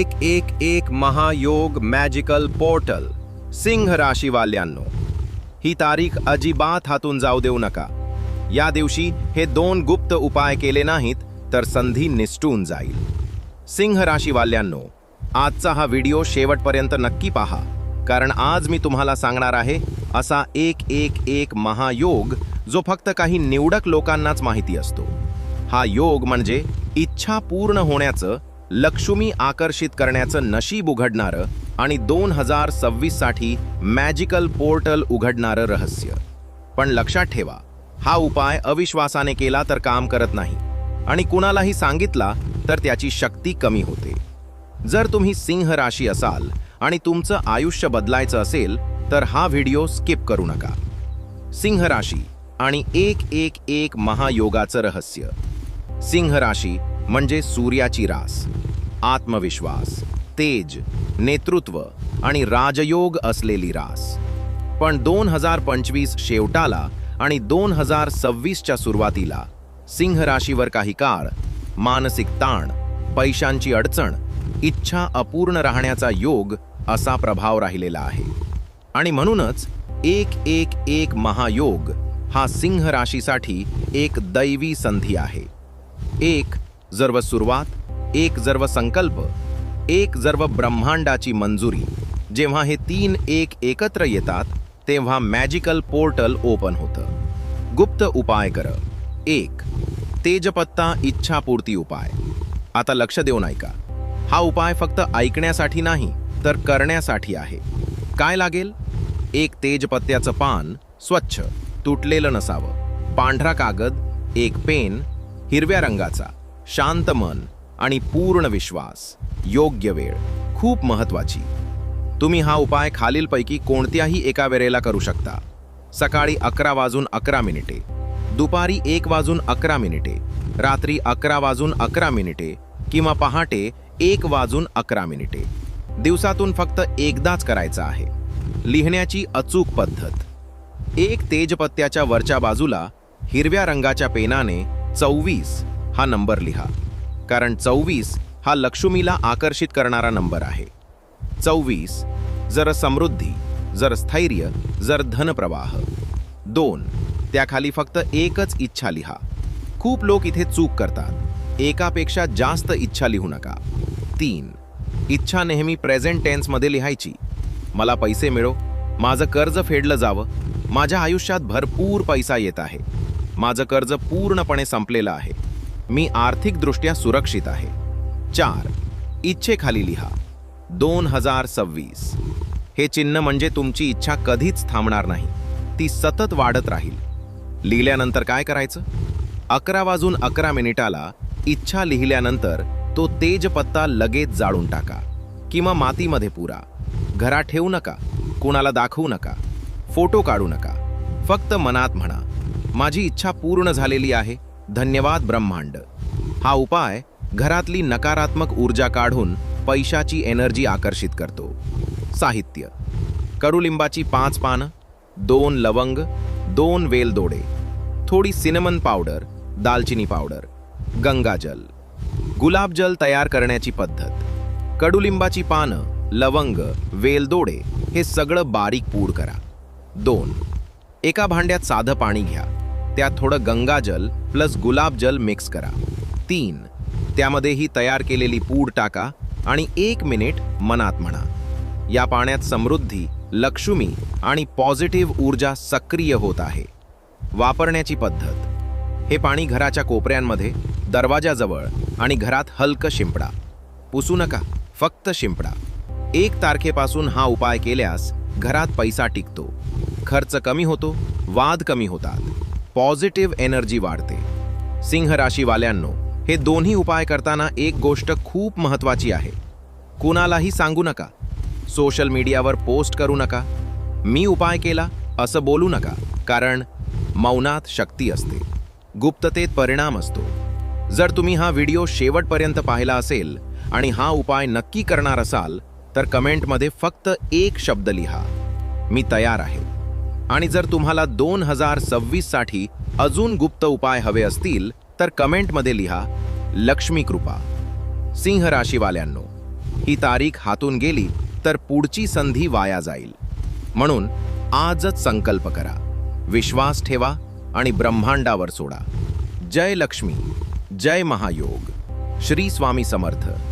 एक एक एक महायोग मॅजिकल पोर्टल सिंह राशीवाल्यांनो. ही तारीख अजिबात हातून जाऊ देऊ नका. या दिवशी हे दोन गुप्त उपाय केले नाहीत तर संधी निसटून जाईल. सिंह राशीवाल्यांनो आजचा हा व्हिडिओ शेवटपर्यंत नक्की पहा कारण आज मी तुम्हाला सांगणार आहे असा एक एक एक महायोग जो फक्त काही निवडक लोकांनाच माहिती असतो. हा योग म्हणजे इच्छा पूर्ण होण्याचं लक्ष्मी आकर्षित करण्याचं नशीब उघडणारं आणि दोन हजार सव्वीससाठी मॅजिकल पोर्टल उघडणारं रहस्य. पण लक्षात ठेवा हा उपाय अविश्वासाने केला तर काम करत नाही. आणि कुणालाही सांगितला तर त्याची शक्ती कमी होते. जर तुम्ही सिंह राशी असाल आणि तुमचं आयुष्य बदलायचं असेल तर हा व्हिडिओ स्किप करू नका. सिंह राशी आणि एक एक एक महायोगाचं रहस्य. सिंह राशी म्हणजे सूर्याची रास. आत्मविश्वास तेज नेतृत्व आणि राजयोग असलेली रास. पण दोन हजार पंचवीस शेवटाला आणि दोन हजार सव्वीसच्या सुरुवातीला सिंह राशीवर काही काळ मानसिक ताण पैशांची अडचण इच्छा अपूर्ण राहण्याचा योग असा प्रभाव राहिलेला आहे. आणि म्हणूनच एक एक एक महायोग हा सिंह राशीसाठी एक दैवी संधी आहे. एक जर्व सुरुवात एक जर्व संकल्प एक जर्व ब्रह्मांडाची मंजुरी. जेव्हा हे तीन एक एकत्र येतात तेव्हा मॅजिकल पोर्टल ओपन होतं. गुप्त उपाय कर. एक तेजपत्ता इच्छापूर्ती उपाय. आता लक्ष देऊन ऐका. हा उपाय फक्त ऐकण्यासाठी नाही तर करण्यासाठी आहे. काय लागेल? एक तेजपत्त्याचं पान स्वच्छ तुटलेलं नसावं. पांढरा कागद एक पेन हिरव्या रंगाचा. शांत मन. आणि पूर्ण विश्वास योग्य वेळ खूप महत्वाची तुम्ही हा उपाय खालीलपैकी कोणत्याही एका वेळेला करू शकता. सकाळी अकरा वाजून अकरा मिनिटे दुपारी एक वाजून अकरा मिनिटे रात्री अकरा वाजून अकरा मिनिटे किंवा पहाटे एक वाजून अकरा मिनिटे. दिवसातून फक्त एकदाच करायचं आहे. लिहिण्याची अचूक पद्धत. एक तेजपत्त्याच्या वरच्या बाजूला हिरव्या रंगाच्या पेनाने चौवीस हा नंबर लिहा. कारण चौवीस हा लक्ष्मीला आकर्षित करणारा नंबर आहे. चौवीस जर समृद्धी जर स्थैर्य जर धनप्रवाह. दोन त्याखाली फक्त एकच इच्छा लिहा. खूप लोक इथे चूक करतात. एकापेक्षा जास्त इच्छा लिहू नका. तीन इच्छा नेहमी प्रेझेंट टेन्समध्ये लिहायची. मला पैसे मिळो माझं कर्ज फेडलं जावं माझ्या आयुष्यात भरपूर पैसा येत आहे. माझं कर्ज पूर्णपणे संपलेलं आहे. मी आर्थिकदृष्ट्या सुरक्षित आहे. चार. इच्छेखाली लिहा. दोन हजार सव्वीस. हे चिन्ह म्हणजे तुमची इच्छा कधीच थांबणार नाही. ती सतत वाढत राहील. लिहिल्यानंतर काय करायचं? अकरा वाजून अकरा मिनिटाला इच्छा लिहिल्यानंतर तो तेजपत्ता लगेच जाळून टाका किंवा मातीमध्ये पुरा. घरात ठेवू नका. कुणाला दाखवू नका. फोटो काढू नका. फक्त मनात म्हणा माझी इच्छा पूर्ण झालेली आहे. धन्यवाद ब्रह्मांड. हा उपाय घरातली नकारात्मक ऊर्जा काढून पैशाची एनर्जी आकर्षित करतो. साहित्य. कडुलिंबाची पाच पानं दोन लवंग दोन वेलदोडे थोडी सिनेमन पावडर दालचिनी पावडर गंगाजल गुलाबजल तयार करण्याची पद्धत. कडुलिंबाची पानं लवंग वेलदोडे हे सगळं बारीक पूड करा. दोन. एका भांड्यात साधं पाणी घ्या. त्यात थोडं गंगाजल प्लस गुलाबजल मिक्स करा. तीन त्यामध्ये ही तयार केलेली पूड टाका आणि एक मिनिट मनात म्हणा. या पाण्यात समृद्धी लक्ष्मी आणि पॉझिटिव्ह ऊर्जा सक्रिय होत आहे. वापरण्याची पद्धत. हे पाणी घराच्या कोपऱ्यांमध्ये दरवाजाजवळ आणि घरात हलकं शिंपडा. पुसू नका फक्त शिंपडा. एक तारखेपासून हा उपाय केल्यास घरात पैसा टिकतो. खर्च कमी होतो वाद कमी होतात. पॉझिटिव्ह एनर्जी वाढते. सिंह राशीवाल्यांनो हे दोन्ही उपाय करताना एक गोष्ट खूप महत्वाची आहे. कुणालाही सांगू नका. सोशल मीडियावर पोस्ट करू नका. मी उपाय केला असं बोलू नका कारण मौनात शक्ती असते. गुप्ततेत परिणाम असतो. जर तुम्ही हा व्हिडिओ शेवटपर्यंत पाहिला असेल आणि हा उपाय नक्की करणार असाल तर कमेंटमध्ये फक्त एक शब्द लिहा. मी तयार आहे. आणि जर तुम्हाला दोन हजार सव्वीससाठी अजून गुप्त उपाय हवे असतील तर कमेंटमध्ये लिहा लक्ष्मी कृपा. सिंह राशीवाल्यांनो ही तारीख हातून गेली तर पुढची संधी वाया जाईल. म्हणून आजच संकल्प करा. विश्वास ठेवा आणि ब्रह्मांडावर सोडा. जय लक्ष्मी जय महायोग. श्री स्वामी समर्थ.